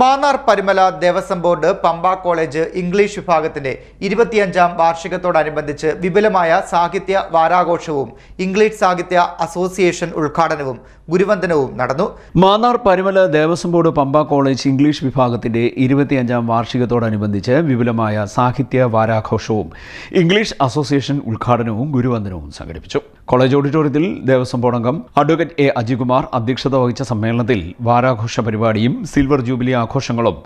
Mannar Parumala Devaswom board Pampa college English വിഭാഗത്തിന്റെ ഇരുപത്തിയഞ്ചാം വാർഷികത്തോടനുബന്ധിച്ച് വിപുലമായ സാഹിത്യ വാരാഘോഷവും ഇംഗ്ലീഷ് സാഹിത്യ അസോസിയേഷൻ ഉദ്ഘാടനവും ഗുരുവന്ദനവും നടന്നു. Mannar Parumala Devaswom board Pampa college English വിഭാഗത്തിന്റെ ഇരുപത്തിയഞ്ചാം വാർഷികത്തോടനുബന്ധിച്ച് വിപുലമായ സാഹിത്യ വാരാഘോഷവും ഇംഗ്ലീഷ് അസോസിയേഷൻ ഉദ്ഘാടനവും ഗുരുവന്ദനവും സംഘടിപ്പിച്ചു. കോളേജ് ഓഡിറ്റോറിയത്തിൽ ദേവസ്വം ബോർഡ് അംഗം അഡ്വക്കേറ്റ് എ അജികുമാർ അധ്യക്ഷത വഹിച്ച സമ്മേളനത്തിൽ വാരാഘോഷ പരിപാടിയും സിൽവർ ജൂബിലി ആഘോഷങ്ങളും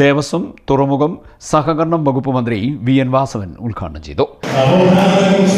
ദേവസ്വം തുറമുഖം സഹകരണം വകുപ്പ് മന്ത്രി വി എൻ വാസവൻ ഉദ്ഘാടനം ചെയ്തു. നവോത്ഥാനത്തെക്കുറിച്ച്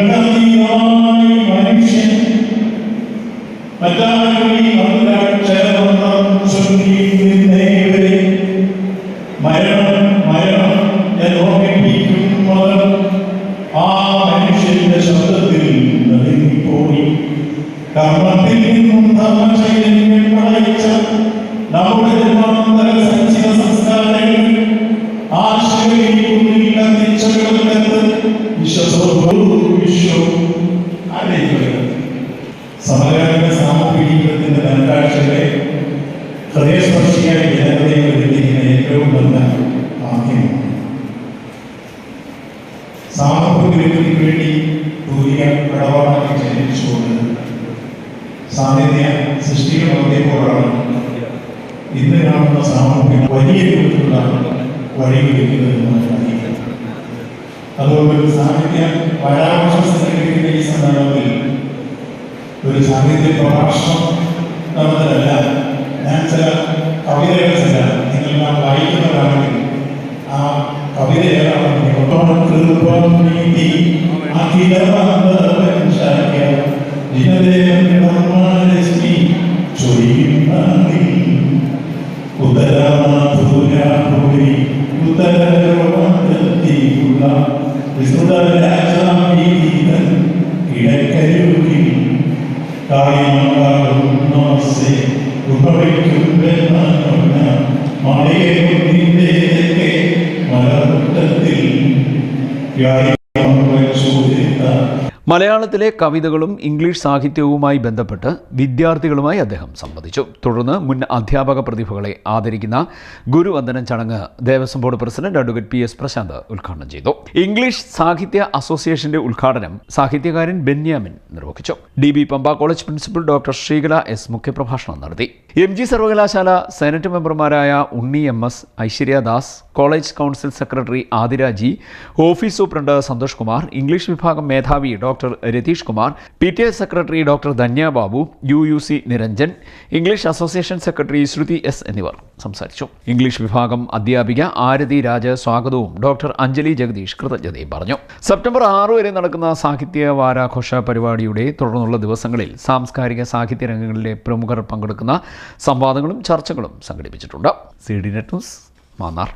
മതങ്ങൾക്കതീതമായി മനുഷ്യൻ മറ്റാരും മന്ത്രം ചൊല്ലിന്നേവരെ മരണം മരണം എന്നോർമ്മിപ്പിക്കും മതം ആ മനുഷ്യന്റെ ശബ്ദത്തിൽ നടുങ്ങിപ്പോയി കർമ്മത്തിൽ നിന്നും പടയിച്ച നമ്മുടെ ജന്മാന്തര വിശ്വസോ വിശ്വം ആഗ്രഹിക്കുന്നത് സാമൂഹിക ജീവിതത്തിന്റെ ധനകാഴ്ചകളെ ഹൃദയസ്പർശിയായ ജനതയെ എത്തിക്കുന്ന ഏറ്റവും നല്ല മാധ്യമമാണ് സാമൂഹിക വിരുദ്ധിക്ക് വേണ്ടി തൂരിയ കടവാളൊക്കെ ചെലവിച്ചുകൊണ്ട് സാന്നിധ്യ സൃഷ്ടികൾ നടത്തിയപ്പോഴാണ് ഇന്ന് കാണുന്ന സാമൂഹിക വലിയ രൂപത്തിലുള്ള വഴികളിക്കുന്നത് നമുക്ക് അറിയിക്കാം അതുകൊണ്ട് ഒരു സാഹിത്യ പരാമർശം സംഘടിപ്പിക്കുന്ന ഈ സന്ദർഭത്തിൽ ഒരു സാഹിത്യ പ്രഭാഷണം നടന്നതല്ല. ഞാൻ ചില കവിതകൾ ചില നിങ്ങൾ നാം വായിക്കുന്നതാണെങ്കിൽ ആ കവിത ഏതാണെന്ന് ഒട്ടോണം തീർപ്പം നീട്ടി ആ അഖിലവന്തവൻശാഖ്യ നോസെ ഉപവയ്ക്കും മലയെ നിന്റെ മലമുട്ടത്തിൽ മലയാളത്തിലെ കവിതകളും ഇംഗ്ലീഷ് സാഹിത്യവുമായി ബന്ധപ്പെട്ട് വിദ്യാർത്ഥികളുമായി അദ്ദേഹം സംവദിച്ചു. തുടർന്ന് മുൻ അധ്യാപക പ്രതിഭകളെ ആദരിക്കുന്ന ഗുരുവന്ദനം ചടങ്ങ് Devaswom board president advocate P S Prashanth ഉദ്ഘാടനം ചെയ്തു. ഇംഗ്ലീഷ് സാഹിത്യ അസോസിയേഷന്റെ ഉദ്ഘാടനം സാഹിത്യകാരൻ ബെന്യാമിൻ നിർവഹിച്ചു. D B Pampa college principal doctor Sreekala S മുഖ്യപ്രഭാഷണം നടത്തി. എം ജി സർവകലാശാല സെനറ്റ് മെമ്പർമാരായ Unni M S Aishwaryadas college council secretary Adiraji office superintendent Santhosh Kumar English വിഭാഗം മേധാവി doctor Ratheesh Kumar P T A secretary doctor Dhanya Babu U U C Niranjan English association secretary Sruthi S എന്നിവർ സംസാരിച്ചു. English വിഭാഗം അധ്യാപിക ആരതി രാജ സ്വാഗതവും doctor Anjali Jagdish കൃതജ്ഞതയും പറഞ്ഞു. September ആറ് വരെ നടക്കുന്ന സാഹിത്യ വാരാഘോഷ പരിപാടിയുടെ തുടർന്നുള്ള ദിവസങ്ങളിൽ സാംസ്കാരിക സാഹിത്യ രംഗങ്ങളിലെ പ്രമുഖർ പങ്കെടുക്കുന്ന സംവാദങ്ങളും ചർച്ചകളും സംഘടിപ്പിച്ചിട്ടുണ്ട്. C D net news Mannar.